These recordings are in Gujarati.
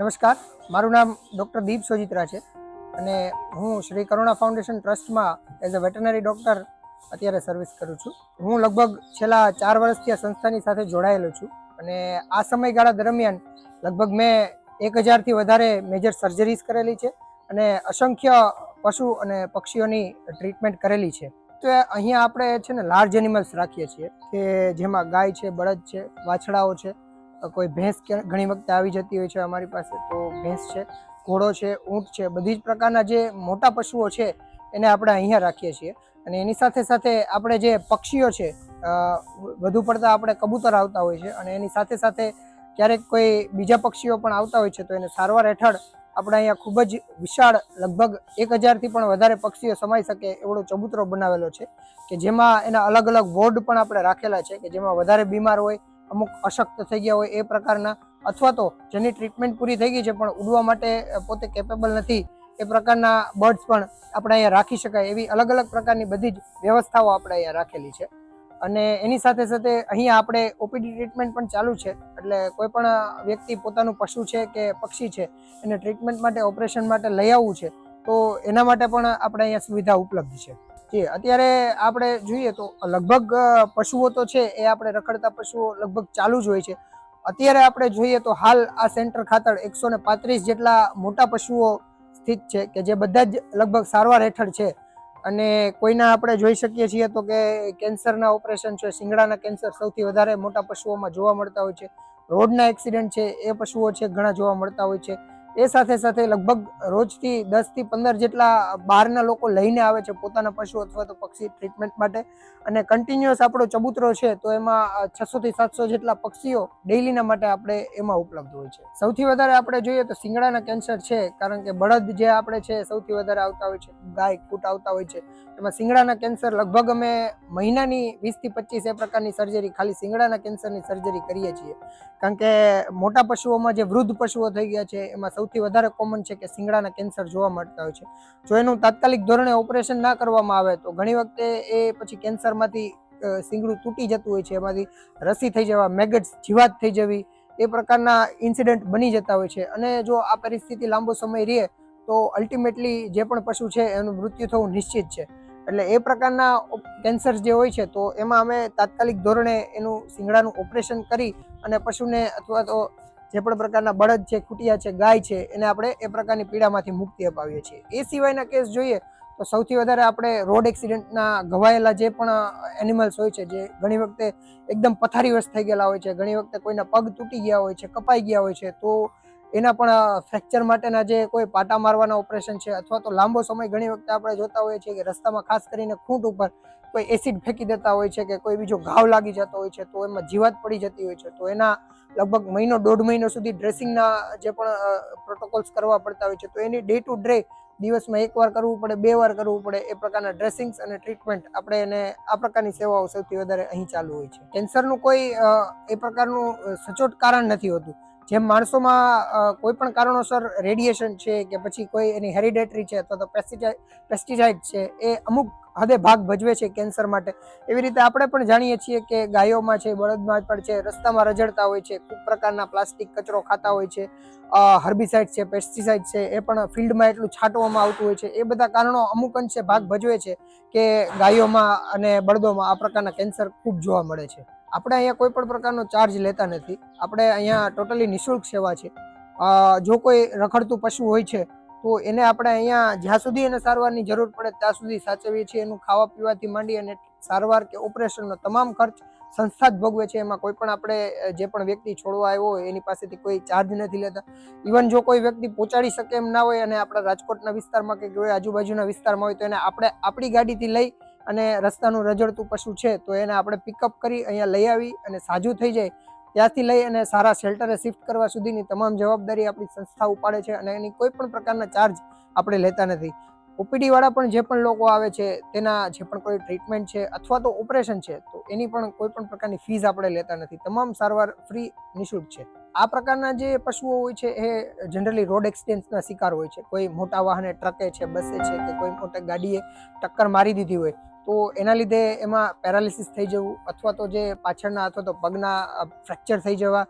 નમસ્કાર. મારું નામ ડૉક્ટર દીપ સોજિત્રા છે અને હું શ્રી કરુણા ફાઉન્ડેશન ટ્રસ્ટમાં એઝ અ વેટરનરી ડૉક્ટર અત્યારે સર્વિસ કરું છું. હું લગભગ છેલ્લા ચાર વર્ષથી આ સંસ્થાની સાથે જોડાયેલો છું અને આ સમયગાળા દરમિયાન લગભગ મેં એક હજારથી વધારે મેજર સર્જરીઝ કરેલી છે અને અસંખ્ય પશુ અને પક્ષીઓની ટ્રીટમેન્ટ કરેલી છે. તો અહીંયા આપણે છે ને લાર્જ એનિમલ્સ રાખીએ છીએ કે જેમાં ગાય છે, બળદ છે, વાછડાઓ છે કોઈ ભેંસ ઘણી વખતે આવી જતી હોય છે અમારી પાસે, તો ભેંસ છે, ઘોડો છે, ઊંટ છે, બધી જ પ્રકારના જે મોટા પશુઓ છે, એને આપણે અહીંયા રાખીએ છીએ. અને એની સાથે સાથે આપણે જે પક્ષીઓ છે વધુ પડતા આપણે કબૂતર આવતા હોય છે અને એની સાથે સાથે ક્યારેક કોઈ બીજા પક્ષીઓ પણ આવતા હોય છે, તો એને સારવાર હેઠળ આપણે અહીંયા ખૂબ જ વિશાળ, લગભગ એક હજારથી પણ વધારે પક્ષીઓ સમાઈ શકે એવડો ચબૂતરો બનાવેલો છે, કે જેમાં એના અલગ અલગ વોર્ડ પણ આપણે રાખેલા છે, કે જેમાં વધારે બીમાર હોય અમુક અશક્ત થઈ ગયા હોય એ પ્રકારના અથવા તો જેની ટ્રીટમેન્ટ પૂરી થઈ ગઈ છે પણ ઉડવા માટે પોતે કેપેબલ નથી, એ પ્રકારના બર્ડ્સ પણ આપણે અહીંયા રાખી શકાય એવી અલગ અલગ પ્રકારની બધી જ વ્યવસ્થાઓ આપણે અહીંયા રાખેલી છે. અને એની સાથે સાથે અહીંયા આપણે ઓપીડી ટ્રીટમેન્ટ પણ ચાલુ છે. એટલે કોઈ પણ વ્યક્તિ પોતાનું પશુ છે કે પક્ષી છે, એને ટ્રીટમેન્ટ માટે ઓપરેશન માટે લઈ આવવું છે, તો એના માટે પણ આપણે અહીંયા સુવિધા ઉપલબ્ધ છે. જી અત્યારે આપણે જોઈએ તો લગભગ પશુઓ તો છે, એ આપણે રખડતા પશુઓ લગભગ ચાલુ જ હોય છે. અત્યારે આપણે જોઈએ તો હાલ આ સેન્ટર ખાતર એકસો ને પાંત્રીસ જેટલા મોટા પશુઓ સ્થિત છે કે જે બધા જ લગભગ સારવાર હેઠળ છે. અને કોઈના આપણે જોઈ શકીએ છીએ તો કે કેન્સરના ઓપરેશન છે, શિંગડાના કેન્સર સૌથી વધારે મોટા પશુઓમાં જોવા મળતા હોય છે. રોડના એક્સિડન્ટ છે, એ પશુઓ છે, ઘણા જોવા મળતા હોય છે. એ સાથે સાથે લગભગ રોજથી દસથી પંદર જેટલા બહારના લોકો લઈને આવે છે પોતાના પશુ અથવા તો પક્ષી ટ્રીટમેન્ટ માટે. અને કન્ટિન્યુઅસ આપણો ચબૂતરો છે તો એમાં છસો થી સાતસો જેટલા પક્ષીઓ ડેઇલીના માટે આપણે એમાં ઉપલબ્ધ હોય છે. સૌથી વધારે આપણે જોઈએ તો શિંગડાના કેન્સર છે, કારણ કે બળદ જે આપણે છે સૌથી વધારે આવતા હોય છે, ગાય, કૂટ આવતા હોય છે. એમાં શિંગડાના કેન્સર લગભગ અમે મહિનાની વીસથી પચીસ એ પ્રકારની સર્જરી ખાલી શિંગડાના કેન્સરની સર્જરી કરીએ છીએ. કારણ કે મોટા પશુઓમાં જે વૃદ્ધ પશુઓ થઈ ગયા છે, એમાં સૌથી વધારે કોમન છે કે શિંગડાના કેન્સર જોવા મળતા હોય છે. જો એનું તાત્કાલિક ધોરણે ઓપરેશન ના કરવામાં આવે તો ઘણી વખતે એ પછી કેન્સરમાંથી શિંગડું તૂટી જતું હોય છે. એમાંથી રસી થઈ જવા મેગટ્સ જીવાત થઈ જવી, એ પ્રકારના ઇન્સિડન્ટ બની જતા હોય છે. અને જો આ પરિસ્થિતિ લાંબો સમય રહે તો અલ્ટિમેટલી જે પણ પશુ છે એનું મૃત્યુ થવું નિશ્ચિત છે. એટલે એ પ્રકારના કેન્સર જે હોય છે તો એમાં અમે તાત્કાલિક ધોરણે એનું શિંગડાનું ઓપરેશન કરી અને પશુને અથવા તો જે પણ પ્રકારના બળદ છે, ખૂટિયા છે, ગાય છે, એને આપણે એ પ્રકારની પીડામાંથી મુક્તિ અપાવીએ છીએ. એ સિવાયના કેસ જોઈએ તો સૌથી વધારે આપણે રોડ એક્સિડન્ટના ઘવાયેલા જે પણ એનિમલ્સ હોય છે, જે ઘણી વખતે એકદમ પથારીવશ થઈ ગયેલા હોય છે, ઘણી વખતે કોઈના પગ તૂટી ગયા હોય છે, કપાઈ ગયા હોય છે, તો એના પણ ફ્રેક્ચર માટેના જે કોઈ પાટા મારવાના ઓપરેશન છે અથવા તો લાંબો સમય ઘણી વખતે આપણે જોતા હોઈએ છીએ કે રસ્તામાં ખાસ કરીને ખૂંટ ઉપર કોઈ એસિડ ફેંકી દેતા હોય છે કે કોઈ બીજો ઘાવ લાગી જતો હોય છે, તો એમાં જીવાત પડી જતી હોય છે, તો એના લગભગ મહિનો, દોઢ મહિનો સુધી ડ્રેસિંગના જે પણ પ્રોટોકોલ્સ કરવા પડતા હોય છે, તો એની ડે ટુ ડે દિવસમાં એક વાર કરવું પડે, બે વાર કરવું પડે, એ પ્રકારના ડ્રેસિંગ્સ અને ટ્રીટમેન્ટ આપણે એને આ પ્રકારની સેવાઓ સૌથી વધારે અહીં ચાલુ હોય છે. કેન્સરનું કોઈ એ પ્રકારનું સચોટ કારણ નથી હોતું. જેમ માણસોમાં કોઈ પણ કારણોસર રેડિયેશન છે કે પછી કોઈ એની હેરિડેટરી છે અથવા તો પેસ્ટિસાઇડ છે, એ અમુક હદે ભાગ ભજવે છે કેન્સર માટે. એવી રીતે આપણે પણ જાણીએ છીએ કે ગાયોમાં છે, બળદમાં પણ છે, રસ્તામાં રજડતા હોય છે, ખૂબ પ્રકારના પ્લાસ્ટિક કચરો ખાતા હોય છે હર્બિસાઇડ છે, પેસ્ટિસાઇડ છે, એ પણ ફિલ્ડમાં એટલું છાંટવામાં આવતું હોય છે. એ બધા કારણો અમુક અંશે ભાગ ભજવે છે કે ગાયોમાં અને બળદોમાં આ પ્રકારના કેન્સર ખૂબ જોવા મળે છે. આપણે અહીંયા કોઈ પણ પ્રકારનો ચાર્જ લેતા નથી. આપણે અહીંયા ટોટલી નિઃશુલ્ક સેવા છે. જો કોઈ રખડતું પશુ હોય છે, તો એને આપણે અહીંયા જ્યાં સુધી એને સારવારની જરૂર પડે ત્યાં સુધી સાચવીએ છીએ. એનું ખાવા પીવાથી માંડી અને સારવાર કે ઓપરેશનનો તમામ ખર્ચ સંસ્થા જ ભોગવે છે. એમાં કોઈ પણ આપણે જે પણ વ્યક્તિ છોડવા આવ્યો હોય, એની પાસેથી કોઈ ચાર્જ નથી લેતા. ઇવન જો કોઈ વ્યક્તિ પહોંચાડી શકે એમ ના હોય અને આપણા રાજકોટના વિસ્તારમાં કે કોઈ આજુબાજુના વિસ્તારમાં હોય, તો એને આપણે, આપણી ગાડીથી લઈ અને રસ્તાનું રજડતું પશુ છે, તો એને આપણે પિકઅપ કરી અહીંયા લઈ આવી અને સાજું થઈ જાય. ત્યાંથી લઈ અને સારા શેલ્ટરે શિફ્ટ કરવા સુધીની તમામ જવાબદારી આપણી સંસ્થા ઉપાડે છે અને એની કોઈ પણ પ્રકારના ચાર્જ આપણે લેતા નથી. ઓપીડી વાળા પણ જે પણ લોકો આવે છે, તેના જે પણ કોઈ ટ્રીટમેન્ટ છે અથવા તો ઓપરેશન છે, તો એની પણ કોઈ પણ પ્રકારની ફીસ આપણે લેતા નથી. તમામ સારવાર ફ્રી નિઃશુલ્ક છે. આ પ્રકારના જે પશુઓ હોય છે, એ જનરલી રોડ એક્સિડન્ટના શિકાર હોય છે. કોઈ મોટા વાહને ટ્રકે છે, બસે છે કે કોઈ મોટા ગાડીએ ટક્કર મારી દીધી હોય તો એના લીધે એમાં પેરાલિસિસ થઈ જવું અથવા તો જે પાછળના અથવા તો પગના ફ્રેક્ચર થઈ જવા.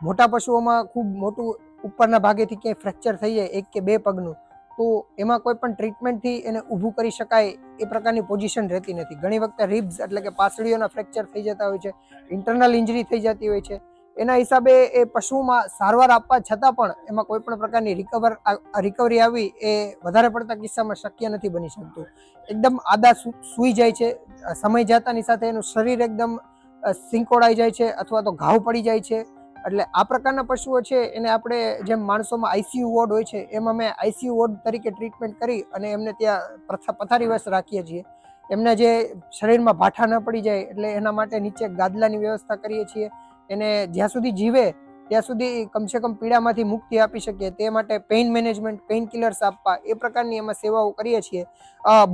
મોટા પશુઓમાં ખૂબ મોટું ઉપરના ભાગેથી ક્યાંય ફ્રેક્ચર થઈ જાય, એક કે બે પગનું, તો એમાં કોઈ પણ ટ્રીટમેન્ટથી એને ઊભું કરી શકાય એ પ્રકારની પોઝિશન રહેતી નથી. ઘણી વખતે રિબ્સ એટલે કે પાસળીઓના ફ્રેક્ચર થઈ જતા હોય છે ઇન્ટરનલ ઇન્જરી થઈ જતી હોય છે એના હિસાબે એ પશુમાં સારવાર આપવા છતાં પણ એમાં કોઈ પણ પ્રકારની રિકવર રિકવરી આવી એ વધારે પડતા કિસ્સામાં શક્ય નથી બની શકતું. એકદમ આદા સૂઈ જાય છે, સમય જતાની સાથે એનું શરીર એકદમ સિંકોડાઈ જાય છે અથવા તો ઘાવ પડી જાય છે. એટલે આ પ્રકારના પશુઓ છે એને આપણે જેમ માણસોમાં આઈસીયુ વોર્ડ હોય છે એમ અમે આઈસીયુ વોર્ડ તરીકે ટ્રીટમેન્ટ કરી અને એમને ત્યાં પ્રથા, પથારીવશ રાખીએ છીએ. એમને જે શરીરમાં ભાઠા ન પડી જાય એટલે એના માટે નીચે ગાદલાની વ્યવસ્થા કરીએ છીએ. એને જ્યાં સુધી જીવે, ત્યાં સુધી કમસે કમ પીડામાંથી મુક્તિ આપી શકીએ. તે માટે પેઇન મેનેજમેન્ટ પેઇન કિલર્સ આપવા, એ પ્રકારની એમાં સેવાઓ કરીએ છીએ.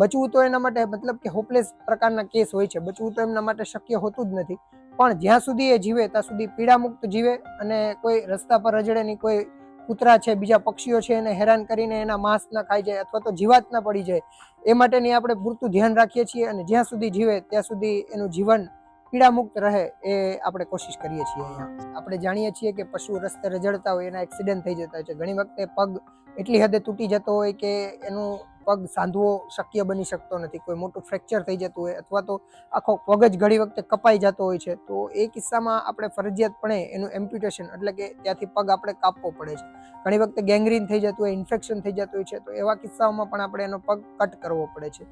બચવું તો એના માટે મતલબ કે હોપલેસ પ્રકારના કેસ હોય છે. બચવું તો એમના માટે શક્ય હોતું જ નથી. પણ જ્યાં સુધી એ જીવે, ત્યાં સુધી પીડા મુક્ત જીવે અને કોઈ રસ્તા પર રજડે નહીં, કોઈ કૂતરા છે, બીજા પક્ષીઓ છે, એને હેરાન કરીને એના માંસ ના ખાઈ જાય અથવા તો જીવાત ના પડી જાય. એ માટેની આપણે પૂરતું ધ્યાન રાખીએ છીએ અને જ્યાં સુધી જીવે, ત્યાં સુધી એનું જીવન પીડા મુક્ત રહે એ આપણે કોશિશ કરીએ છીએ અહીંયા. આપણે જાણીએ છીએ કે પશુ રસ્તે રજડતા હોય, એના એક્સિડન્ટ થઈ જતા હોય છે. ઘણી વખતે પગ એટલી હદે તૂટી જતો હોય કે એનું પગ સાંધવો શક્ય બની શકતો નથી. કોઈ મોટું ફ્રેક્ચર થઈ જતું હોય અથવા તો આખો પગ જ ઘણી વખતે કપાઈ જતો હોય છે. તો એ કિસ્સામાં આપણે ફરજિયાતપણે એનું એમ્પ્યુટેશન એટલે કે ત્યાંથી પગ આપણે કાપવો પડે છે. ઘણી વખતે ગેંગ્રીન થઈ જતું હોય ઇન્ફેક્શન થઈ જતું હોય છે, તો એવા કિસ્સાઓમાં પણ આપણે એનો પગ કટ કરવો પડે છે.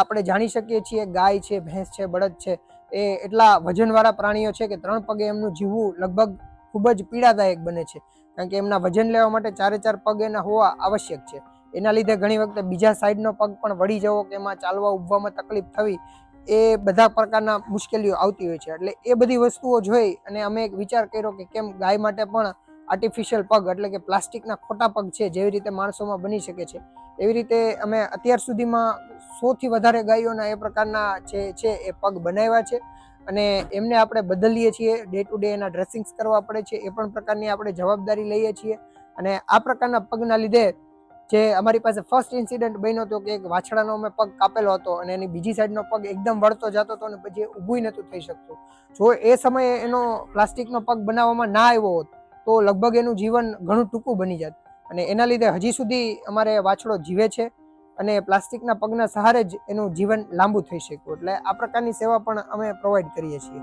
આપણે જાણી શકીએ છીએ ગાય છે, ભેંસ છે, બળદ છે. એ એટલા વજનવાળા પ્રાણીઓ છે કે ત્રણ પગે એમનું જીવવું લગભગ ખૂબ જ પીડાદાયક બને છે. કારણ કે એમના વજન લેવા માટે ચારે ચાર પગ એના હોવા આવશ્યક છે. એના લીધે ઘણી વખતે બીજા સાઈડનો પગ પણ વળી જવો કે એમાં ચાલવા, ઊભવામાં તકલીફ થવી એ બધા પ્રકારના મુશ્કેલીઓ આવતી હોય છે. એટલે એ બધી વસ્તુઓ જોઈ અને અમે એક વિચાર કર્યો કે કેમ ગાય માટે પણ આર્ટિફિશિયલ પગ એટલે કે પ્લાસ્ટિકના ખોટા પગ છે, જેવી રીતે માણસોમાં બની શકે છે. એવી રીતે અમે અત્યાર સુધીમાં સૌથી વધારે ગાયોના એ પ્રકારના જે છે એ પગ બનાવ્યા છે. અને એમને આપણે બદલીએ છીએ ડે ટુ ડે એના ડ્રેસિંગ્સ કરવા પડે છે, એ પણ પ્રકારની આપણે જવાબદારી લઈએ છીએ. અને આ પ્રકારના પગના લીધે જે અમારી પાસે ફર્સ્ટ ઇન્સિડન્ટ બન્યો હતો કે એક વાછડાનો અમે પગ કાપેલો હતો અને એની બીજી સાઈડનો પગ એકદમ વળતો જતો હતો અને પછી ઊભું નહોતું થઈ શકતું. જો એ સમયે એનો પ્લાસ્ટિકનો પગ બનાવવામાં ના આવ્યો હોત તો લગભગ એનું જીવન ઘણું ટૂંકું બની જાત. અને એના લીધે હજી સુધી અમારે વાછડો જીવે છે અને પ્લાસ્ટિકના પગના સહારે જ એનું જીવન લાંબુ થઈ શક્યું. એટલે આ પ્રકારની સેવા પણ અમે પ્રોવાઈડ કરીએ છીએ.